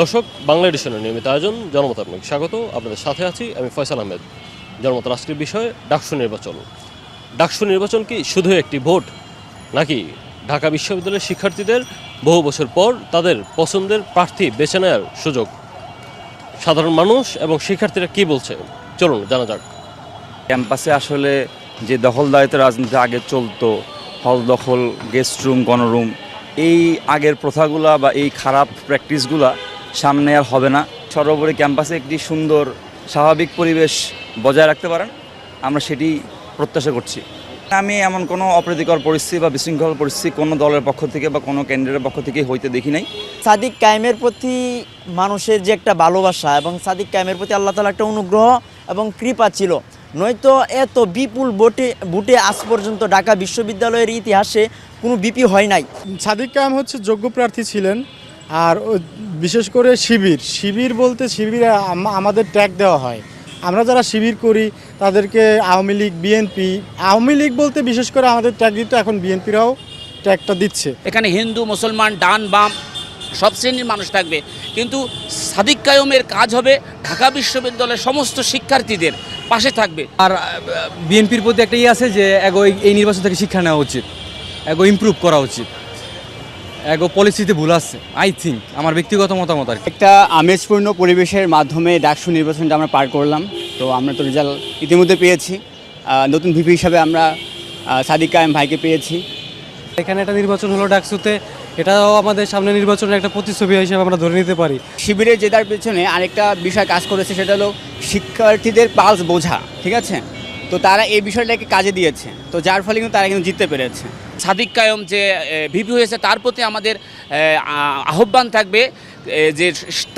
দর্শক, বাংলা এডিশনের নিয়মিত আয়োজন, জনমত আপনাকে স্বাগত। আপনাদের সাথে আছি আমি ফয়সাল আহমেদ। জনমত আজকের বিষয়ে ডাকসু নির্বাচন। ডাকসু নির্বাচন কি শুধু একটি ভোট, নাকি ঢাকা বিশ্ববিদ্যালয়ের শিক্ষার্থীদের বহু বছর পর তাদের পছন্দের প্রার্থী বেছে নেওয়ার সুযোগ? সাধারণ মানুষ এবং শিক্ষার্থীরা কি বলছে? চলুন, জানা যাক। ক্যাম্পাসে আসলে যে দখলদারিত্ব রাজনীতি আগে চলতো, হল দখল, গেস্ট রুম, গণরুম, এই আগের প্রথাগুলা বা এই খারাপ প্র্যাকটিসগুলা সামনে আর হবে না। সর্বোপরি ক্যাম্পাসে একটি সুন্দর স্বাভাবিক পরিবেশ বজায় রাখতে পারেন। আমরা সেটি প্রত্যাশা করছি। আমি এমন কোনো অপ্রীতিকর পরিস্থিতি বা বিশৃঙ্খল পরিস্থিতি কোনো দলের পক্ষ থেকে বা কোনো ক্যান্ডিডেটের পক্ষ থেকে হইতে দেখি নাই। সাদিক কায়েমের প্রতি মানুষের যে একটা ভালোবাসা এবং সাদিক কায়েমের প্রতি আল্লাহ তালা একটা অনুগ্রহ এবং কৃপা ছিল। নয়তো এত বিপুল ভোটে বুটে আজ পর্যন্ত ঢাকা বিশ্ববিদ্যালয়ের ইতিহাসে কোনো বিপি হয় নাই। সাদিক কায়েম হচ্ছে যোগ্য প্রার্থী ছিলেন। আর বিশেষ করে শিবির। শিবির বলতে শিবিরে আমাদের ট্যাগ দেওয়া হয়। আমরা যারা শিবির করি তাদেরকে আওয়ামী লীগ বিএনপি আওয়ামী লীগ বলতে বিশেষ করে আমাদের ট্যাগ দিত এখন বিএনপিরাও ট্যাগটা দিচ্ছে। এখানে হিন্দু মুসলমান ডান বাম সব শ্রেণির মানুষ থাকবে। কিন্তু সাদিক কায়মের কাজ হবে ঢাকা বিশ্ববিদ্যালয়ের সমস্ত শিক্ষার্থীদের পাশে থাকবে। আর বিএনপির প্রতি একটা ইয়ে আছে যে এগো এই- এই নির্বাচন থেকে শিক্ষা নেওয়া উচিত। এগো ইমপ্রুভ করা উচিত। এগো পলিসিতে ভুল আছে আই থিঙ্ক আমার ব্যক্তিগত মতামত আর একটা আমেজপূর্ণ পরিবেশের মাধ্যমে ডাকসু নির্বাচনটা আমরা পার করলাম তো আমরা তো রেজাল্ট ইতিমধ্যে পেয়েছি। নতুন ভিপি হিসাবে আমরা সাদিক কায়েম ভাইকে পেয়েছি। এখানে একটা নির্বাচন হলো ডাকসুতে এটাও আমাদের সামনে নির্বাচনের একটা প্রতিচ্ছবি হিসেবে আমরা ধরে নিতে পারি। শিবিরের জেতার পেছনে আরেকটা বিষয় কাজ করেছে সেটা হলো শিক্ষার্থীদের পালস বোঝা ঠিক আছে? তো তারা এই বিষয়টাকে কাজে দিয়েছে। তো যার ফলে কিন্তু তারা কিন্তু জিততে পেরেছে। সাদিক কায়ম যে ভিপি হয়েছে তার প্রতি আমাদের আহ্বান থাকবে যে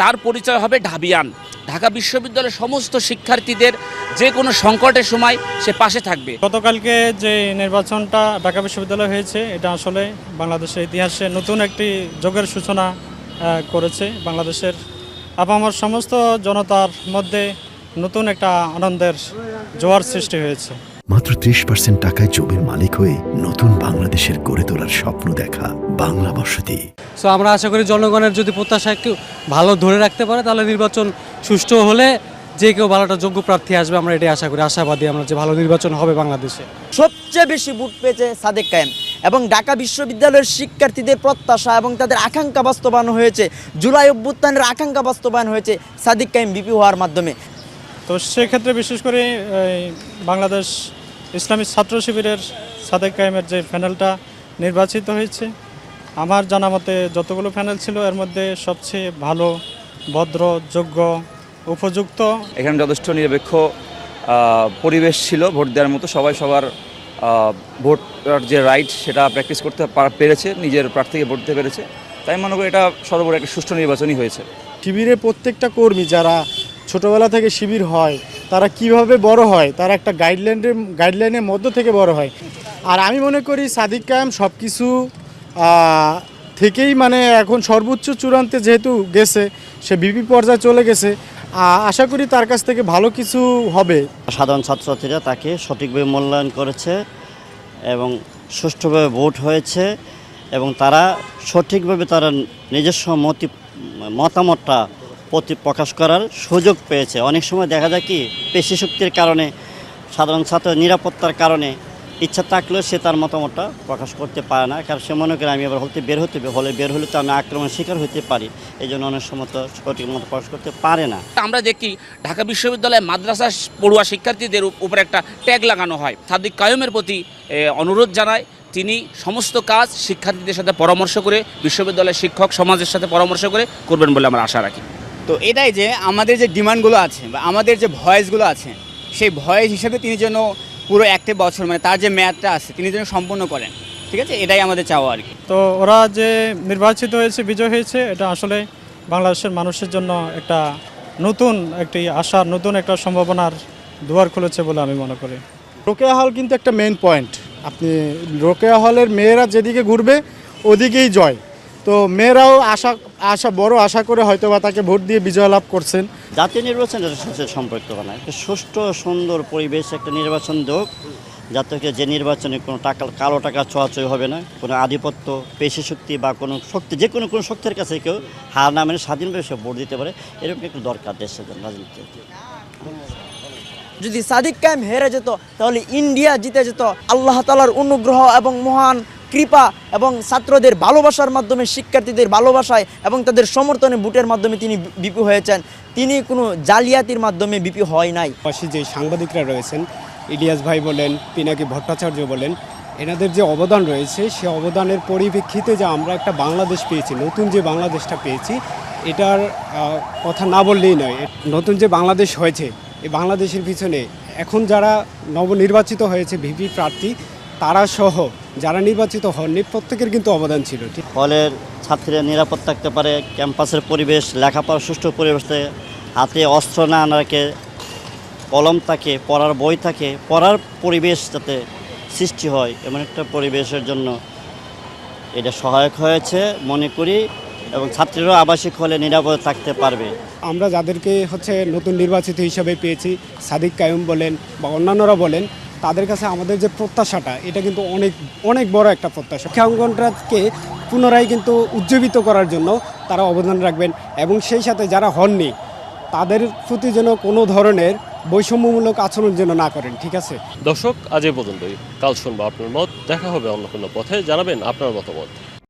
তার পরিচয় হবে ঢাবিয়ান। ঢাকা বিশ্ববিদ্যালয়ের সমস্ত শিক্ষার্থীদের যে কোনো সংকটের সময় সে পাশে থাকবে। গতকালকে যে নির্বাচনটা ঢাকা বিশ্ববিদ্যালয় হয়েছে এটা আসলে বাংলাদেশের ইতিহাসে নতুন একটি যোগের সূচনা করেছে বাংলাদেশের আপামর সমস্ত জনতার মধ্যে নতুন একটা আনন্দের জোয়ার সৃষ্টি হয়েছে। মাত্র ত্রিশ পার্সেন্ট টাকায় জমির মালিক হয়ে নতুন বাংলাদেশের গড়ে তোলার স্বপ্ন দেখা বাংলা বসতি। সো আমরা আশা করি জনগণের যদি প্রত্যাশা একটু ভালো ধরে রাখতে পারে তাহলে নির্বাচন সুষ্ঠু হলে যে কেউ ভালোটা যোগ্য প্রার্থী আসবে আমরা এটাই আশা করি। আশাবাদী আমরা যে ভালো নির্বাচন হবে বাংলাদেশে। সবচেয়ে বেশি ভোট পেয়েছে সাদেক কায়েম এবং ঢাকা বিশ্ববিদ্যালয়ের শিক্ষার্থীদের প্রত্যাশা এবং তাদের আকাঙ্ক্ষা বাস্তবায়ন হয়েছে। জুলাই অভ্যুত্থানের আকাঙ্ক্ষা বাস্তবায়ন হয়েছে সাদিক কায়েম বিপি হওয়ার মাধ্যমে। তো সেক্ষেত্রে বিশেষ করে বাংলাদেশ ইসলামী ছাত্র শিবিরের সাদেক কায়েমের যে প্যানেলটা নির্বাচিত হয়েছে আমার জানা মতে যতগুলো প্যানেল ছিল এর মধ্যে সবচেয়ে ভালো ভদ্র যোগ্য উপযুক্ত। এখানে যথেষ্ট নিরপেক্ষ পরিবেশ ছিল ভোট দেওয়ার মতো সবাই সবার ভোটার যে রাইট সেটা প্র্যাকটিস করতে পার- পেরেছে নিজের প্রার্থীকে ভোট দিতে পেরেছে। তাই মনে করি এটা সর্বোপরি একটা সুষ্ঠু নির্বাচনই হয়েছে। শিবিরের প্রত্যেকটা কর্মী যারা ছোটবেলা থেকে শিবির হয়, তারা কীভাবে বড় হয়, তারা একটা গাইডলাইনের গাইডলাইনের মধ্য থেকে বড় হয়। আর আমি মনে করি সাদিক কায়েম সব কিছু থেকেই মানে এখন সর্বোচ্চ চূড়ান্তে যেহেতু গেছে, সে বিপি পর্যায়ে চলে গেছে আশা করি তার কাছ থেকে ভালো কিছু হবে। সাধারণ ছাত্রছাত্রীরা তাকে সঠিকভাবে মূল্যায়ন করেছে এবং সুষ্ঠুভাবে ভোট হয়েছে এবং তারা সঠিকভাবে তারা নিজস্ব মতি, মতামতটা প্রকাশ করার সুযোগ পেয়েছে। অনেক সময় দেখা যায় কি, পেশি শক্তির কারণে, সাধারণ ছাত্র নিরাপত্তার কারণে ইচ্ছা থাকলেও সে তার মতামতটা প্রকাশ করতে পারে না। কারণ সে মনে করে, আমি আবার হতে বের হতে হলে বের হলে তো আমি আক্রমণ শিকার হতে পারি। এই জন্য অনেক সময় তো সঠিক মতো প্রকাশ করতে পারে না। আমরা দেখি, ঢাকা বিশ্ববিদ্যালয়ে মাদ্রাসা পড়ুয়া শিক্ষার্থীদের উপ- উপরে একটা ট্যাগ লাগানো হয়। সাদিক কায়মের প্রতি অনুরোধ জানায়, তিনি সমস্ত কাজ শিক্ষার্থীদের সাথে পরামর্শ করে, বিশ্ববিদ্যালয়ের শিক্ষক সমাজের সাথে পরামর্শ করে করবেন বলে আমরা আশা রাখি। তো এটাই যে আমাদের যে ডিমান্ডগুলো আছে বা আমাদের যে ভয়েসগুলো আছে সেই ভয়েস হিসেবে তিনি যেন পুরো একটা বছর মানে তার যে ম্যাথটা আছে তিনি যেন সম্পূর্ণ করেন ঠিক আছে? এটাই আমাদের চাওয়া আর কি। তো ওরা যে নির্বাচিত হয়েছে বিজয় হয়েছে এটা আসলে বাংলাদেশের মানুষের জন্য একটা নতুন একটি আশার নতুন একটা সম্ভাবনার দুয়ার খুলেছে বলে আমি মনে করি। রোকেয়া হল কিন্তু একটা মেন পয়েন্ট আপনি রোকেয়া হলের মেয়েরা যেদিকে ঘুরবে ওদিকেই জয়। তো মেয়েরাও আশা আশা বড় আশা করে হয়তো বা তাকে ভোট দিয়ে বিজয় লাভ করছেন। জাতীয় নির্বাচন সাথে সম্পর্ক না একটা সুষ্ঠু সুন্দর পরিবেশ একটা নির্বাচন হোক যাতে যে নির্বাচনে কোনো টাকা কালো টাকা চোয়াচই হবে না কোনো আধিপত্য পেশি শক্তি বা কোনো শক্তি যে কোনো কোনো শক্তির কাছে কেউ হার না মেনে স্বাধীনভাবে সে ভোট দিতে পারে এরকম একটু দরকার দেশের জন্য রাজনীতিতে। যদি সাদিক কায়েম হেরে যেত তাহলে ইন্ডিয়া জিতে যেত আল্লাহ তালার অনুগ্রহ এবং মহান কৃপা এবং ছাত্রদের ভালোবাসার মাধ্যমে, শিক্ষার্থীদের ভালোবাসায় এবং তাদের সমর্থনে বুটের মাধ্যমে তিনি বিপি হয়েছেন। তিনি কোনো জালিয়াতির মাধ্যমে বিপি হয় নাই। পাশে যে সাংবাদিকরা রয়েছেন, ইলিয়াস ভাই বলেন, পিনাকি ভট্টাচার্য বলেন, এনাদের যে অবদান রয়েছে, সে অবদানের পরিপ্রেক্ষিতে যে আমরা একটা বাংলাদেশ পেয়েছি, নতুন যে বাংলাদেশটা পেয়েছি, এটার কথা না বললেই নয়। নতুন যে বাংলাদেশ হয়েছে, এই বাংলাদেশের পিছনে এখন যারা নবনির্বাচিত হয়েছে, ভিপি প্রার্থী তারা সহ যারা নির্বাচিত হননি প্রত্যেকের কিন্তু অবদান ছিল। ঠিক হলের ছাত্রীরা নিরাপদ থাকতে পারে ক্যাম্পাসের পরিবেশ লেখাপড়া সুষ্ঠু পরিবেশে হাতে অস্ত্র না রাখে কলম থাকে পড়ার বই থাকে পড়ার পরিবেশ যাতে সৃষ্টি হয় এমন একটা পরিবেশের জন্য এটা সহায়ক হয়েছে মনে করি এবং ছাত্রীরাও আবাসিক হলে নিরাপদে থাকতে পারবে। আমরা যাদেরকে হচ্ছে নতুন নির্বাচিত হিসাবে পেয়েছি সাদিক কায়ুম বলেন বা অন্যান্যরা বলেন তাদের কাছে আমাদের যে প্রত্যাশাটা, এটা কিন্তু অনেক অনেক বড় একটা প্রত্যাশা। শিক্ষাঙ্গনটাকে পুনরায় কিন্তু উজ্জীবিত করার জন্য তারা অবদান রাখবেন এবং সেই সাথে যারা হননি, তাদের প্রতি যেন কোনো ধরনের বৈষম্যমূলক আচরণ যেন না করেন, ঠিক আছে? দর্শক, আজ এ পর্যন্তই। কাল শুনব আপনার মত, দেখা হবে অন্য কোনো পথে। জানাবেন আপনার মতামত।